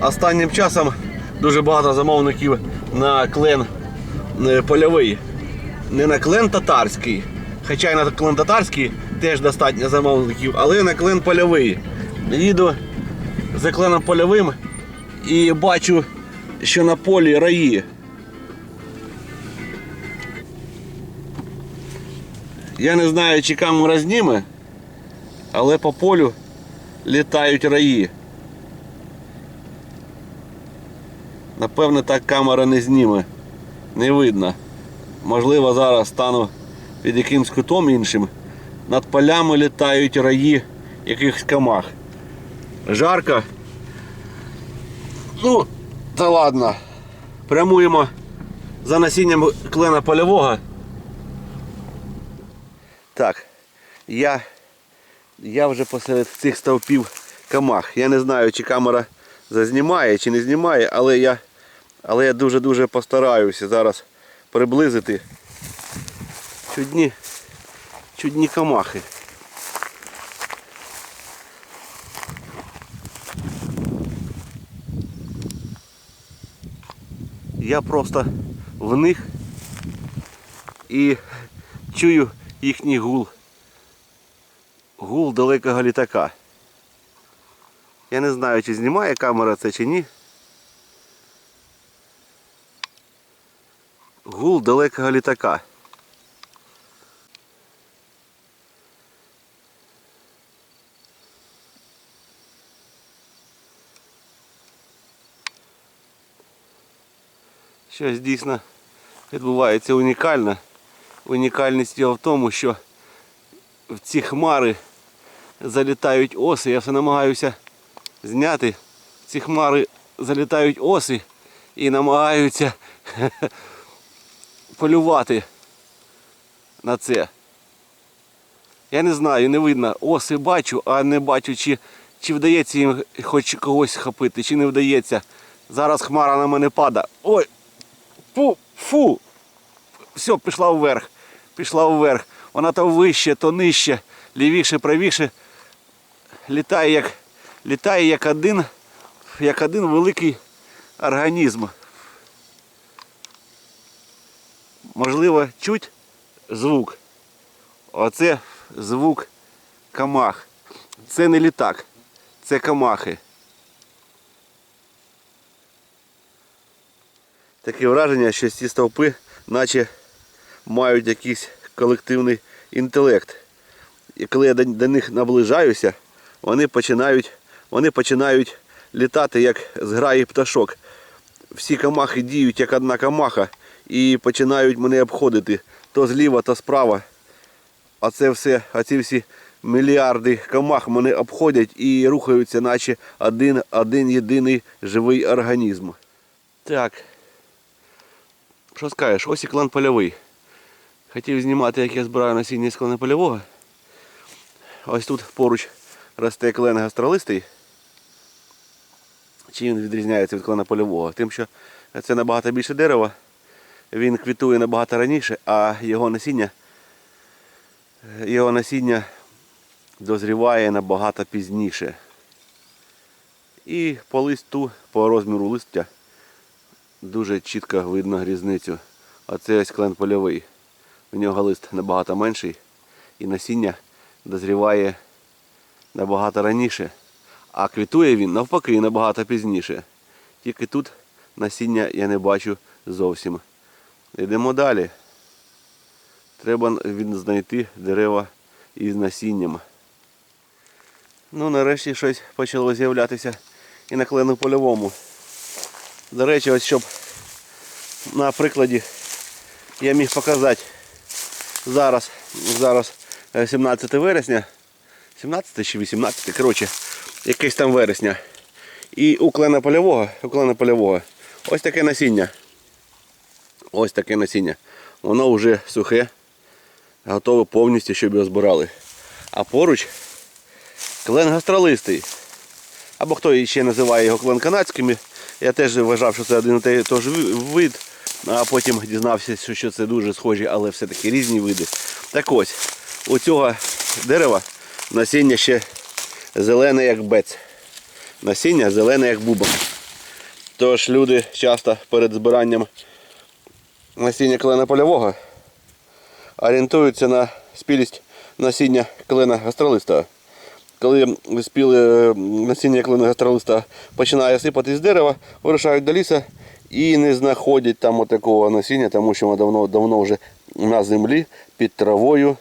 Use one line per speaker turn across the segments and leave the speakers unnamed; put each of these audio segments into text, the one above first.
Останнім часом дуже багато замовників на клен е, польовий. Не на клен татарський. Хоча й на клен татарський теж достатньо замовників, але на клен польовий. Їду за кленом польовим і бачу, що на полі раї. Я не знаю, чи камера зніме, але по полю літають раї. Напевне, так камера не зніме. Не видно. Можливо, зараз стану під якимсь кутом іншим. Над полями літають раї якихось камах. Жарко. Ну, та ладно. Прямуємо за насінням клена польового. Так, я, я вже посеред цих стовпів камах. Я не знаю, чи камера зазнімає, чи не знімає, але я, але я дуже-дуже постараюся зараз приблизити чудні, чудні камахи. Я просто в них і чую їхній гул. Гул далекого літака. Я не знаю, чи знімає камера це чи ні. Гул далекого літака. Щось дійсно відбувається унікальне. Унікальність його в тому, що в ці хмари залітають оси. Я все намагаюся зняти. Ці хмари залітають оси і намагаються полювати на це. Я не знаю, не видно. Оси бачу, а не бачу, чи, чи вдається їм хоч когось схопити, чи не вдається. Зараз хмара на мене падає. Ой! Фу! Фу! Все, пішла вверх. Пішла вверх. Вона то вище, то нижче, лівіше, правіше. Літає як, літає як один, як один великий організм. Можливо, чуть звук. Оце звук камах. Це не літак, це камахи. Таке враження, що ці стовпи наче мають якийсь колективний інтелект. І коли я до, них наближаюся, вони починають, вони починають літати як зграї пташок. Всі камахи діють як одна камаха і починають мене обходити то зліва, то справа. А це все, а ці всі мільярди камах мене обходять і рухаються, наче один, один єдиний живий організм. Так. Що скажеш? Ось і клан польовий. Хотів знімати, як я збираю насіння з клана польового. Ось тут поруч росте клен гастролистий. Чим він відрізняється від клана польового? Тим, що це набагато більше дерева, він квітує набагато раніше, а його насіння, його насіння дозріває набагато пізніше. І по листу, по розміру листя дуже чітко видно різницю. Оце ось клен польовий. У нього лист набагато менший і насіння дозріває набагато раніше. А квітує він навпаки набагато пізніше. Тільки тут насіння я не бачу зовсім. Йдемо далі. Треба знайти дерева із насінням. Ну, нарешті щось почало з'являтися і на клену польовому. До речі, ось щоб на прикладі я міг показати зараз, зараз е, 17 вересня, 17 чи 18, коротше, якесь там вересня. І у клена польового, у клена польового ось таке насіння. Ось таке насіння. Воно вже сухе, готове повністю, щоб його збирали. А поруч клен гастролистий. Або хто ще називає його клен канадським. Я теж вважав, що це один і той той вид, а потім дізнався, що це дуже схожі, але все-таки різні види. Так ось, у цього дерева насіння ще зелене, як бець. Насіння зелене, як бубок. Тож люди часто перед збиранням насіння клена польового орієнтуються на спілість насіння клена гастролиста. Коли спіле насіння клена гастролиста починає сипати з дерева, вирушають до ліса і не знаходять там отакого насіння, тому що воно давно, давно вже на землі під травою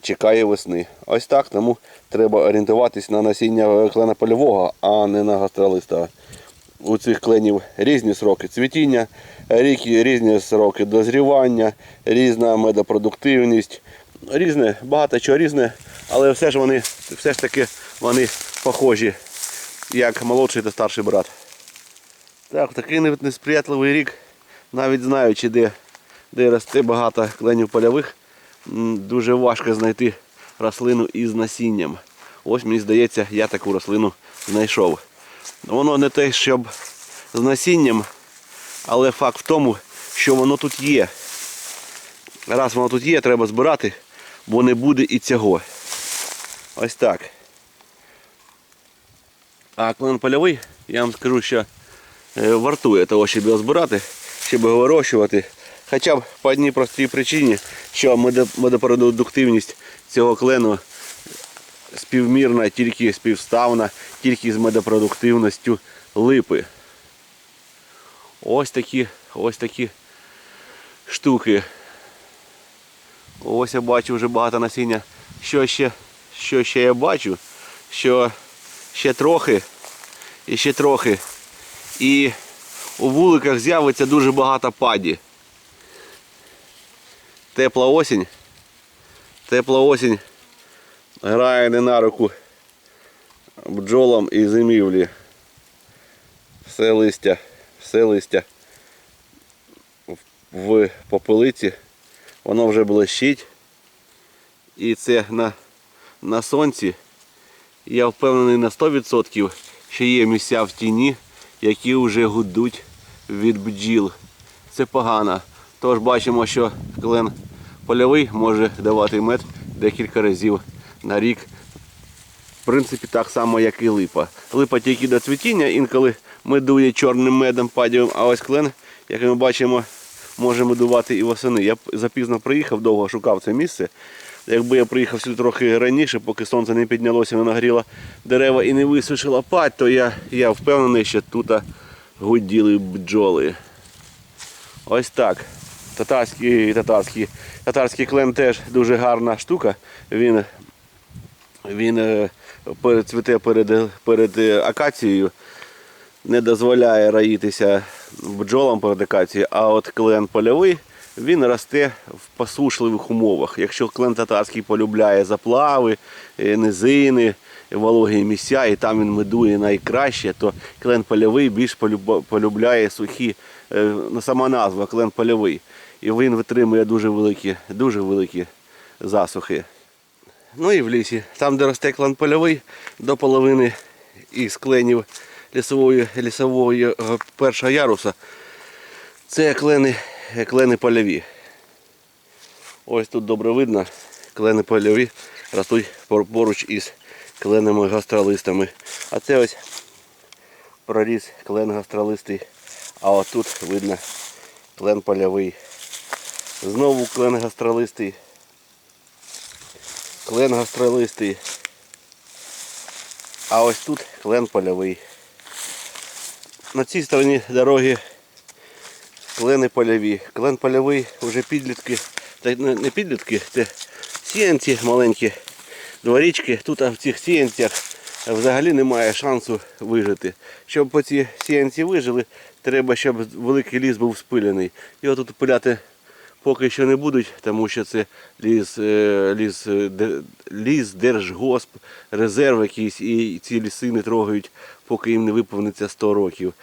чекає весни. Ось так, тому треба орієнтуватись на насіння клена польового, а не на гастролиста. У цих кленів різні сроки цвітіння, різні сроки дозрівання, різна медопродуктивність, різне, багато чого різне, але все ж вони, все ж таки вони похожі, як молодший та старший брат. Так, такий несприятливий рік, навіть знаючи, де, де росте багато кленів польових, дуже важко знайти рослину із насінням. Ось мені здається, я таку рослину знайшов. Воно не те, щоб з насінням, але факт в тому, що воно тут є. Раз воно тут є, треба збирати, бо не буде і цього. Ось так. А клен польовий, я вам скажу, що е, вартує того, щоб його збирати, щоб його вирощувати. Хоча б по одній простій причині, що медо- медопродуктивність цього клену співмірна, тільки співставна, тільки з медопродуктивністю липи. Ось такі, ось такі штуки. Ось я бачу вже багато насіння. Що ще, що ще я бачу? Що ще трохи і ще трохи. І у вуликах з'явиться дуже багато паді. Тепла осінь. Тепла осінь грає не на руку бджолам і зимівлі. Все листя, все листя в- попелиці, воно вже блищить. І це на, на сонці. Я впевнений на 100%, що є місця в тіні, які вже гудуть від бджіл. Це погано. Тож бачимо, що клен польовий може давати мед декілька разів на рік. В принципі, так само, як і липа. Липа тільки до цвітіння, інколи медує чорним медом падієм, а ось клен, як ми бачимо, може медувати і восени. Я запізно приїхав, довго шукав це місце. Якби я приїхав сюди трохи раніше, поки сонце не піднялося, не нагріло дерева і не висушило падь, то я, я впевнений, що тут гуділи бджоли. Ось так. Татарський, татарський, татарський клен теж дуже гарна штука. Він, він е, цвіте перед, перед е, акацією, не дозволяє раїтися бджолам перед акацією, а от клен польовий він росте в посушливих умовах. Якщо клен татарський полюбляє заплави, е, низини, вологі місця, і там він медує найкраще, то клен польовий більш полюб- полюбляє сухі, ну, сама назва клен польовий. І він витримує дуже великі, дуже великі засухи. Ну і в лісі. Там, де росте клен польовий, до половини із кленів лісової, лісової е, першого яруса. Це клени, клени польові. Ось тут добре видно, клени польові ростуть поруч із кленами гастролистами. А це ось проріс клен гастролистий. А отут видно клен польовий. Знову клен гастролистий. Клен гастролистий. А ось тут клен польовий. На цій стороні дороги клени польові. Клен польовий вже підлітки, та не підлітки, це сіянці маленькі, дворічки. Тут а в цих сіянцях взагалі немає шансу вижити. Щоб ці сіянці вижили, треба, щоб великий ліс був спилений. Його тут пиляти поки що не будуть, тому що це ліс, е, ліс, е, ліс, держгосп, резерв якийсь, і ці ліси не трогають, поки їм не виповниться 100 років.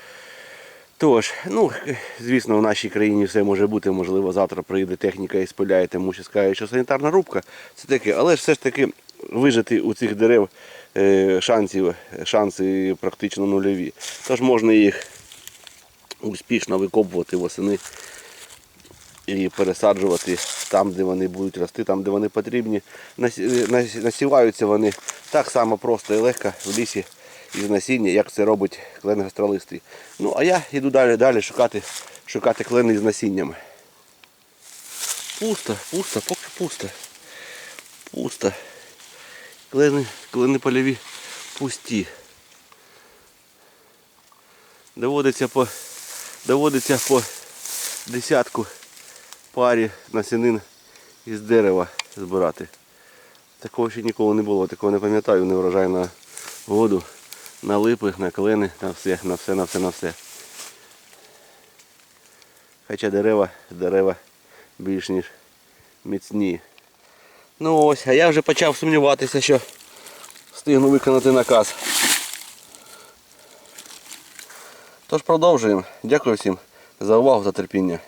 Тож, ну, звісно, в нашій країні все може бути, можливо, завтра прийде техніка і спиляє, тому що скаже, що санітарна рубка, це таке, але ж все ж таки вижити у цих дерев е, шансів, шанси практично нульові. Тож можна їх успішно викопувати восени і пересаджувати там, де вони будуть рости, там, де вони потрібні. Насіваються вони так само просто і легко в лісі, із насіння, як це робить клен гостролистий. Ну, а я йду далі, далі шукати, шукати клени з насіннями. Пусто, пусто, поки пусто. Пусто. Клени, клени польові пусті. Доводиться по, доводиться по десятку парі насінин із дерева збирати. Такого ще ніколи не було, такого не пам'ятаю, не врожай на воду, на липи, на клени, на все, на все, на все, на все. Хоча дерева, дерева більш ніж міцні. Ну ось, а я вже почав сумніватися, що встигну виконати наказ. Тож продовжуємо. Дякую всім за увагу, за терпіння.